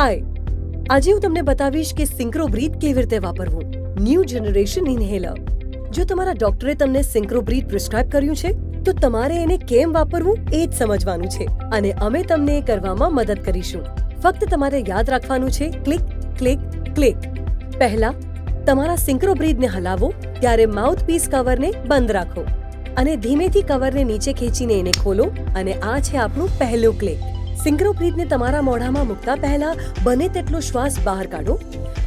હાય, આજે હું તમને બતાવીશ કે સિંક્રો બ્રીથ કેવી રીતે વાપરવું. ન્યૂ જનરેશન ઇન્હેલર જો તમારા ડોક્ટરે તમને સિંક્રો બ્રીથ પ્રિસ્ક્રાઇબ કર્યું છે, તો તમારે એને કેમ વાપરવું એ જ સમજવાનું છે અને અમે તમને એ કરવામાં મદદ કરીશું. ફક્ત તમારે યાદ રાખવાનું છે ક્લિક ક્લિક ક્લિક પહેલા, તમારા સિંક્રો બ્રીથને હલાવો, ત્યારે માઉથ પીસ કવરને બંધ રાખો અને ધીમેથી કવરને નીચે ખેંચીને એને ખોલો અને આ છે આપણું પહેલું ક્લિક સિંક્રો બ્રીથને તમારા મોઢામાં મૂકતા પહેલા બને તેટલો શ્વાસ બહાર કાઢો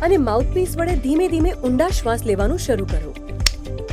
અને માઉથપીસ વડે ધીમે ધીમે ઊંડા શ્વાસ લેવાનું શરૂ કરો.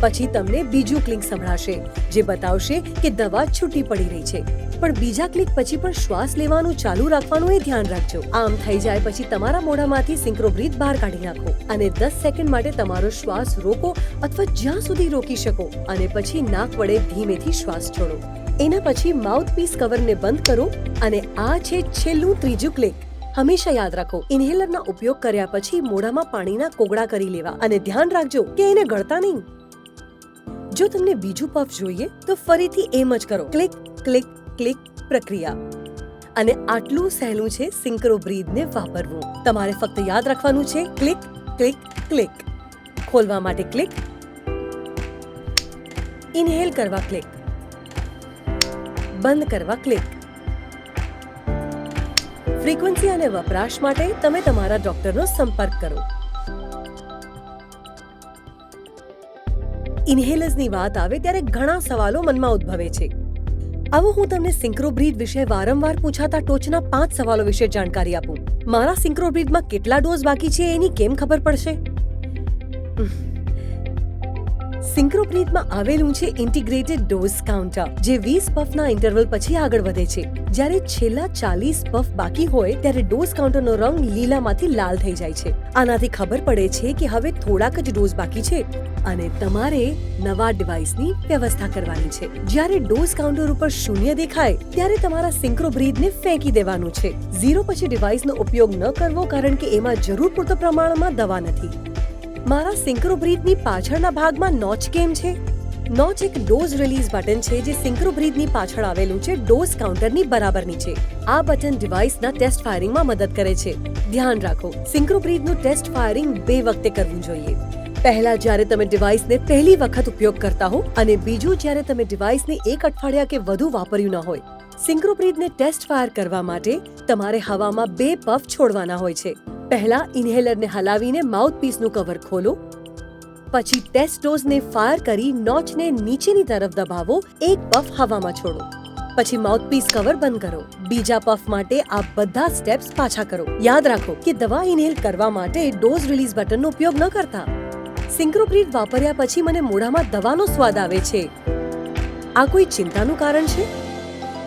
પછી તમને બીજું ક્લિક સંભળાશે, જે બતાવશે કે દવા છૂટી પડી રહી છે. પણ બીજા ક્લિક પછી પણ શ્વાસ લેવાનું ચાલુ રાખવાનું એ ધ્યાન રાખજો. આમ થઈ જાય પછી તમારા મોઢામાંથી સિંક્રોબ્રીથ બહાર કાઢી નાખો અને 10 સેકન્ડ માટે તમારો શ્વાસ રોકો અથવા જ્યાં સુધી રોકી શકો અને પછી નાક વડે ધીમેથી શ્વાસ છોડો. એના પછી માઉથપીસ કવરને બંધ કરો અને આ છે છેલ્લું ત્રીજું ક્લિક. હંમેશા યાદ રાખો, ઇન્હેલરના ઉપયોગ કર્યા પછી મોઢામાં પાણીના કોગળા કરી લેવા અને ધ્યાન રાખજો કે એને ગળતા નહીં. જો તમને બીજું પફ જોઈએ, તો ફરીથી એમ જ કરો. ક્લિક ક્લિક ક્લિક પ્રક્રિયા. અને આટલું સહેલું છે સિંક્રો બ્રીદને વાપરવું. તમારે ફક્ત યાદ રાખવાનું છે, ક્લિક ક્લિક ક્લિક. ખોલવા માટે ક્લિક. ઇન્હેલ કરવા ક્લિક. બંધ કરવા ક્લિક ફ્રીક્વન્સી અને વપરાશ માટે તમે તમારા ડોક્ટરનો સંપર્ક કરો. ઇન્હેલર્સની વાત આવે ત્યારે ઘણા સવાલો મનમાં ઉદ્ભવે છે. આવો હું તમને સિંક્રો બ્રીથ વિશે વારંવાર પૂછાતા ટોચના પાંચ સવાલો વિશે જાણકારી આપું. મારા સિંક્રોબ્રીડમાં કેટલા ડોઝ બાકી છે એની કેમ ખબર પડશે? સિંક્રો બ્રીથમાં આવેલું છે ઇન્ટિગ્રેટેડ ડોઝ કાઉન્ટર, જે 20 પફના ઇન્ટરવલ પછી આગળ વધે છે. જ્યારે છેલ્લા 40 પફ બાકી હોય, ત્યારે ડોઝ કાઉન્ટરનો રંગ લીલામાંથી લાલ થઈ જાય છે. આનાથી ખબર પડે છે કે હવે થોડાક જ ડોઝ બાકી છે અને તમારે નવા ડિવાઇસની વ્યવસ્થા કરવાની છે. જ્યારે ડોઝ કાઉન્ટર ઉપર શૂન્ય દેખાય, ત્યારે તમારા સિંક્રોબ્રીથને ફેંકી દેવાનું છે. ઝીરો પછી ડિવાઇસનો ઉપયોગ ન કરવો કારણ કે એમાં જરૂર પૂરતો પ્રમાણમાં દવા નથી. મારા સિંક્રોબ્રીથની પાછળના ભાગમાં નોચ કેમ છે? નોચ એક ડોઝ રિલીઝ બટન છે જે સિંક્રોબ્રીથની પાછળ આવેલું છે ડોઝ કાઉન્ટરની બરાબર નીચે આ બટન ડિવાઇસના ટેસ્ટ ફાયરિંગમાં મદદ કરે છે. ધ્યાન રાખો સિંક્રોબ્રીથનું ટેસ્ટ ફાયરિંગ બે વખતે કરવું જોઈએ. પહેલા જ્યારે તમે ડિવાઇસને પહેલી વખત ઉપયોગ કરતા હો અને બીજું જ્યારે તમે ડિવાઇસને એક અઠવાડિયા કે વધુ વાપર્યું ન હોય. સિંક્રો બ્રીથને ટેસ્ટ ફાયર કરવા માટે તમારે હવામાં બે પફ છોડવાના હોય છે. પહેલા ઇન્હેલરને હલાવીને માઉથપીસનું કવર ખોલો, પછી ટેસ્ટ ડોઝને ફાયર કરી નોચને નીચેની તરફ દબાવો, એક પફ હવામાં છોડો, પછી માઉથપીસ કવર બંધ કરો. બીજા પફ માટે આ બધા સ્ટેપ્સ પાછા કરો. યાદ રાખો કે દવા ઇન્હેલ કરવા માટે ડોઝ રિલીઝ બટનનો ઉપયોગ ન કરતા. સિંક્રોપ્રીટ વાપર્યા પછી મને મોઢામાં દવાનો સ્વાદ આવે છે. આ કોઈ ચિંતાનું કારણ છે?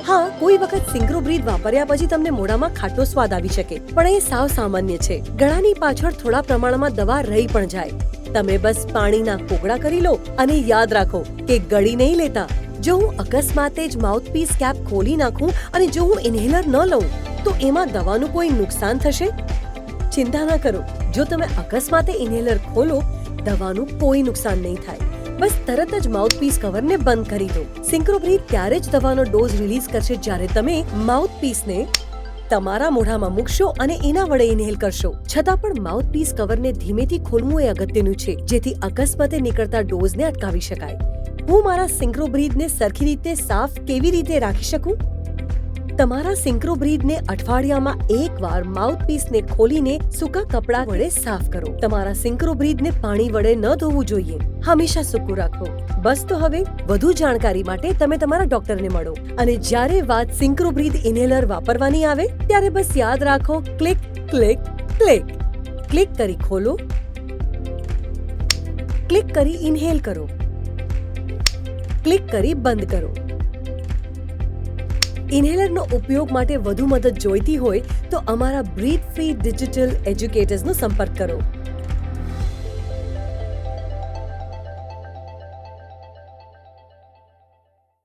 હા, કોઈ વખત સિંક્રો બ્રીથ વાપર્યા પછી તમને મોઢામાં ખાટો સ્વાદ આવી શકે, પણ એ સાવ સામાન્ય છે. ગળાની પાછળ થોડા પ્રમાણમાં દવા રહી પણ જાય. તમે બસ પાણીના કોગળા કરી લો અને યાદ રાખો કે ગળી નહીં લેતા. જો હું અકસ્માતે જ માઉથપીસ કેપ ખોલી નાખું અને જો હું ઇન્હેલર ન લઉં, તો એમાં દવાનું કોઈ નુકસાન થશે? ચિંતા ન કરો. જો તમે અકસ્માતે ઇન્હેલર ખોલો, દવાનું કોઈ નુકસાન નહીં થાય. બસ તરત જ માઉથપીસ કવરને બંધ કરી દો. સિંક્રોબ્રી ત્યારે જ દવાનો ડોઝ રિલીઝ કરશે જ્યારે તમે માઉથપીસને તમારા મોઢામાં મૂકશો અને એના વડે ઇનહેલ કરશો. છતાં પણ માઉથપીસ કવરને ધીમેથી ખોલવું એ અગત્યનું છે, જેથી અકસ્માતે નીકળતા ડોઝને અટકાવી શકાય. હું મારા સિંક્રોબ્રીથને સરખી રીતે સાફ કેવી રીતે રાખી શકું? તમારા સિંક્રો બ્રીથને અઠવાડિયામાં એકવાર માઉથપીસને ખોલીને સૂકા કપડા વડે સાફ કરો. તમારા સિંક્રો બ્રીથને પાણી વડે ન ધોવું જોઈએ. હંમેશા સૂકું રાખો. બસ તો હવે વધુ જાણકારી માટે તમે તમારા ડોક્ટરને મળો. અને જ્યારે વાત સિંક્રો બ્રીથ ઇનેલર વાપરવાની આવે, ત્યારે બસ યાદ રાખો, ક્લિક ક્લિક ક્લિક. ક્લિક કરી ખોલો. ક્લિક કરી ઇન્હેલ કરો. ક્લિક કરી બંધ કરો. ઇન્હેલરનો ઉપયોગ માટે વધુ મદદ જોઈતી હોય તો અમારા બ્રીથ ફ્રી ડિજિટલ એજ્યુકેટર્સનો સંપર્ક કરો.